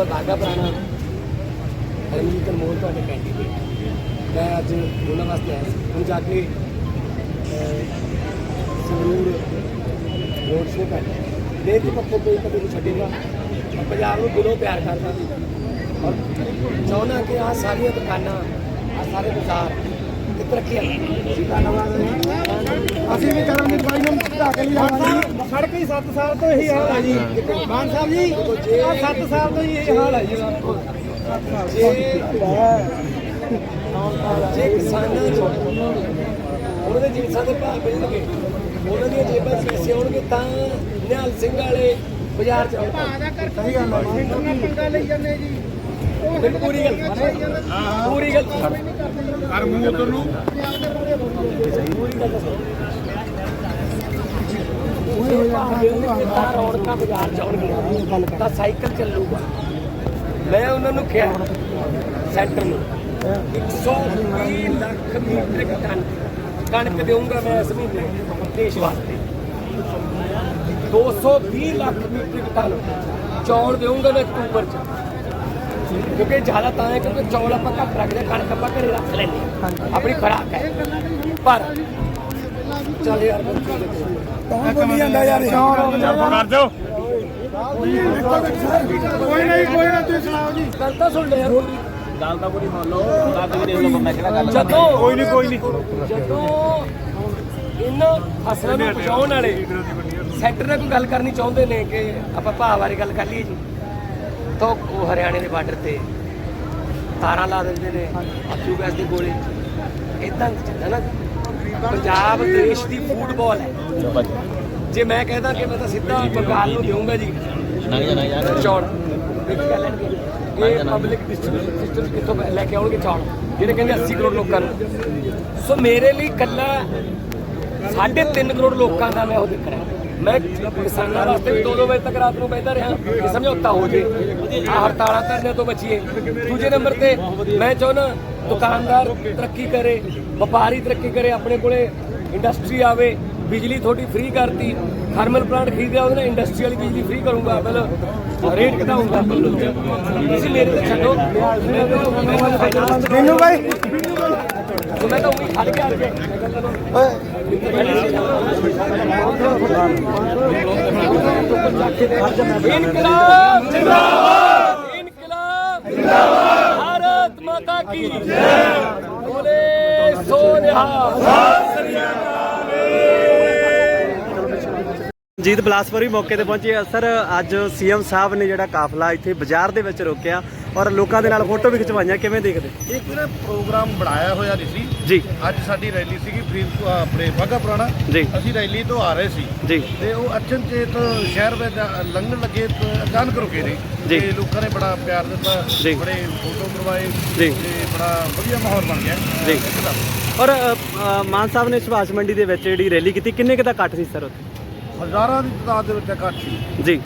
ਕੁਮਾਰ ਬਾਗਾ ਪੁਰਾਣਾ ਰਣਜੀਤ ਅਨਮੋਲ ਤੁਹਾਡੇ ਕੈਂਡੀਡੇਟ ਮੈਂ ਅੱਜ ਉਹਨਾਂ ਵਾਸਤੇ ਆਇਆ ਸੀ। ਹੁਣ ਜਾ ਕੇ ਜ਼ਰੂਰ ਰੋਡ ਸ਼ੋਅ ਕਰਨਾ ਦੇਸ਼ ਦੇ ਪੱਖੋਂ ਕੋਈ ਕਦੇ ਨਹੀਂ ਛੱਡੇਗਾ। ਪੰਜਾਬ ਨੂੰ ਦਿਲੋਂ ਪਿਆਰ ਕਰਦਾ ਔਰ ਚਾਹੁੰਦਾ ਕਿ ਆ ਸਾਰੀਆਂ ਦੁਕਾਨਾਂ ਆ ਸਾਰੇ ਬਾਜ਼ਾਰ ਤਰੱਕੀਆਂ ਧੰਨਵਾਦ ਅਸੀਂ ਵੀ ਕਰਾਂਗੇ ਬਾਈ ਨੂੰ ਢਾ ਕੇ ਲਿਆਵਾਂਗੇ ਸੜਕ ਹੀ 7 ਸਾਲ ਤੋਂ ਇਹੀ ਹਾਲ ਹੈ ਜੀ। ਮਾਨ ਸਾਹਿਬ ਜੀ ਆ 7 ਸਾਲ ਤੋਂ ਹੀ ਇਹ ਹਾਲ ਹੈ ਜੀ। ਜੇ ਜੇ ਕਿਸਾਨਾਂ ਨੂੰ ਉਹਨਾਂ ਦੇ ਜਿਨਸਾਂ ਦੇ ਭਾਅ ਮਿਲਣਗੇ ਉਹਨਾਂ ਦੀਆਂ ਜੇਬਾਂ ਪੈਸੇ ਆਉਣਗੇ ਤਾਂ ਨਿਹਾਲ ਸਿੰਘ ਵਾਲੇ ਬਾਜ਼ਾਰ 'ਚ ਆਉਣਗੇ ਸਹੀ ਗੱਲ ਹੈ ਜੀ ਪੰਗਾ ਲਈ ਜਾਂਦੇ ਜੀ। ਪੂਰੀ ਗੱਲ ਪੂਰੀ ਗੱਲ ਕਰ ਮੂੰਹ ਉਧਰ ਨੂੰ। ਪੂਰੀ ਗੱਲ ਦੱਸੋ ਤਾਂ ਰੌਣਕਾਂ ਬਾਜ਼ਾਰ 'ਚ ਆਉਣਗੀਆਂ। ਤਾਂ ਸਾਈਕਲ ਚੱਲੂਗਾ। ਮੈਂ ਉਹਨਾਂ ਨੂੰ ਕਿਹਾ ਸੈਂਟਰ ਨੂੰ 120 ਲੱਖ ਮੀਟ੍ਰਿਕ ਟਨ ਕਣਕ ਦੇਵਾਂਗਾ ਮੈਂ ਇਸ ਮਹੀਨੇ ਦੇਸ਼ ਵਾਸਤੇ। 220 ਲੱਖ ਮੀਟ੍ਰਿਕ ਟਨ ਚੌਲ ਦੇਵਾਂਗਾ ਮੈਂ ਅਕਤੂਬਰ ਚ। ਕਿਉਂਕਿ ਜ਼ਿਆਦਾ ਤਾਂ ਹੈ ਕਿਉਂਕਿ ਚੌਲ ਆਪਾਂ ਘੱਟ ਰੱਖਦੇ ਕਣਕ ਆਪਾਂ ਘਰੇ ਰੱਖ ਲੈਂਦੇ ਹਾਂ। ਆਪਣੀ ਖੁਰਾਕ ਹੈ। ਪਰ ਚੱਲ ਯਾਰ ਕੌਣ ਬੋਲੀ ਜਾਂਦਾ ਯਾਰ ਕਰ ਦਿਓ ਕੋਈ ਨਹੀਂ ਕੋਈ ਨਾ ਤੁਸੀਂ ਸੁਣਾਓ ਜੀ ਗੱਲ ਤਾਂ ਸੁਣ ਲੈ ਯਾਰ। ਗੱਲ ਤਾਂ ਪੂਰੀ ਮੰਨ ਲਓ ਲੱਗ ਵੀ ਦੇਖ ਲਓ ਬੰਦਾ ਕਿਹੜਾ ਗੱਲ ਜਦੋਂ ਕੋਈ ਨਹੀਂ ਕੋਈ ਨਹੀਂ ਜਦੋਂ ਇਹਨਾਂ ਫਸਲਾਂ ਨੂੰ ਬਚਾਉਣ ਵਾਲੇ ਸੈਂਟਰ ਨਾਲ ਕੋਈ ਗੱਲ ਕਰਨੀ ਚਾਹੁੰਦੇ ਨੇ ਕਿ ਆਪਾਂ ਭਾਅ ਬਾਰੇ ਗੱਲ ਕਰ ਲਈਏ ਜੀ? ਤਾਂ ਉਹ ਹਰਿਆਣੇ ਦੇ ਬਾਰਡਰ ਤੇ ਤਾਰਾਂ ਲਾ ਦਿੰਦੇ ਨੇ ਆਸੂ ਗੈਸ ਦੇ ਗੋਲੇ। ਇਦਾਂ ਚੱਲਦਾ ਨਾ। ਪੰਜਾਬ ਦੇਸ਼ ਦੀ ਫੁੱਟਬਾਲ ਹੈ। ਜੇ। ਮੈਂ ਕਹਿੰਦਾ ਕਿ ਮੈਂ ਤਾਂ ਸਿੱਧਾ ਬੰਗਾਲ ਨੂੰ ਦੇਵਾਂਗਾ ਜੀ। ਨਹੀਂ ਜਾ ਨਹੀਂ ਜਾ। ਚੌਲ ਦੇਖੀ ਗੱਲ ਹੈ ਇਹ ਪਬਲਿਕ ਡਿਸਟ੍ਰੀਬਿਊਸ਼ਨ ਸਿਸਟਮ ਕਿੱਥੋਂ ਲੈ ਕੇ ਆਉਣਗੇ? ਚੌਲ ਜਿਹੜੇ ਕਹਿੰਦੇ 80 ਕਰੋੜ ਲੋਕਾਂ ਨੂੰ। ਸੋ ਮੇਰੇ ਲਈ ਕੱਲਾ 3.5 ਕਰੋੜ ਲੋਕਾਂ ਦਾ ਮੈਂ ਉਹ ਦੇਖ ਰਿਹਾ ਮੈਂ ਕਿਸਾਨਾਂ ਵਾਸਤੇ ਵੀ 2-2 ਵਜੇ ਤੱਕ ਰਾਤ ਨੂੰ ਬੈਠਾ ਰਿਹਾ ਕਿ ਸਮਝੌਤਾ ਹੋ ਜੇ। ਆਹ ਹੜਤਾਲਾਂ ਧਰਨੇ ਤੋਂ ਬਚੀਏ। ਦੂਜੇ ਨੰਬਰ ਤੇ ਮੈਂ ਚਾਹੁੰਦਾ ਦੁਕਾਨਦਾਰ ਤਰੱਕੀ ਕਰੇ ਵਪਾਰੀ ਤਰੱਕੀ ਕਰੇ ਆਪਣੇ ਕੋਲੇ ਇੰਡਸਟਰੀ ਆਵੇ ਬਿਜਲੀ ਤੁਹਾਡੀ ਫ੍ਰੀ ਕਰਤੀ ਥਰਮਲ ਪਲਾਂਟ ਖਰੀਦਿਆ ਉਹਦੇ ਨਾਲ ਇੰਡਸਟਰੀ ਵਾਲੀ ਬਿਜਲੀ ਫ੍ਰੀ ਕਰੂੰਗਾ ਪਹਿਲਾਂ ਰੇਟ ਘਟਾਉਂਗਾ। ਤੁਸੀਂ ਮੇਰੇ ਤੇ ਛੱਡੋ। ਮੈਨੂੰ ਬਾਈ ਮੈਂ ਤਾਂ ਉਹੀ ਖੜ ਕੇ ਆ ਗਿਆ ਇਨਕਲਾਬ ਜਿੰਦਾਬਾਦ ਇਨਕਲਾਬ ਜਿੰਦਾਬਾਦ ਭਾਰਤ ਮਾਤਾ ਕੀ ਜੈ ਬੋਲੇ ਸੋ ਨਿਹਾਲ ਜੀਤ ਬਲਾਸਪੁਰੀ ਮੌਕੇ ਤੇ ਪਹੁੰਚੇ ਆ। ਸਰ ਅੱਜ ਸੀਐਮ ਸਾਹਿਬ ਨੇ ਜਿਹੜਾ ਕਾਫਲਾ ਇੱਥੇ ਬਾਜ਼ਾਰ ਦੇ ਵਿੱਚ ਰੋਕਿਆ ਔਰ ਲੋਕਾਂ ਦੇ ਨਾਲ ਫੋਟੋ ਵੀ ਖਿਚਵਾਈਆਂ ਕਿਵੇਂ ਦੇਖਦੇ ਇੱਕ ਨਾ ਪ੍ਰੋਗਰਾਮ ਬਣਾਇਆ ਹੋਇਆ ਨਹੀਂ ਸੀ ਜੀ ਅੱਜ ਸਾਡੀ ਰੈਲੀ ਸੀਗੀ ਫਰੀਦਕੋਟ ਆਪਣੇ ਬਾਘਾ ਪੁਰਾਣਾ ਜੀ ਅਸੀਂ ਰੈਲੀ ਤੋਂ ਆ ਰਹੇ ਸੀ ਜੀ ਤੇ ਉਹ ਅਚਨਚੇਤ ਸ਼ਹਿਰ ਵਿੱਚ ਲੰਘਣ ਲੱਗੇ ਤਾਂ ਅਚਾਨਕ ਰੁਕੇ ਨੇ ਜੀ। ਤੇ ਲੋਕਾਂ ਨੇ ਬੜਾ ਪਿਆਰ ਦਿੱਤਾ ਜੀ। ਬੜੇ ਫੋਟੋ ਕਰਵਾਏ ਜੀ। ਤੇ ਬੜਾ ਵਧੀਆ ਮਾਹੌਲ ਬਣ ਗਿਆ ਜੀ। ਇੱਕਦਮ। ਔਰ ਅ, ਅ, ਮਾਨ ਸਾਹਿਬ ਨੇ ਸੁਭਾਸ਼ ਮੰਡੀ ਦੇ ਵਿੱਚ ਜਿਹੜੀ ਰੈਲੀ ਕੀਤੀ ਕਿੰਨੇ ਕੁ ਦਾ ਇਕੱਠ ਸੀ ਸਰ ਉੱਥੇ ਹਜ਼ਾਰਾਂ ਦੀ ਤਾਦਾਦ ਦੇ ਵਿੱਚ ਇਕੱਠ ਸੀ। ਜੀ।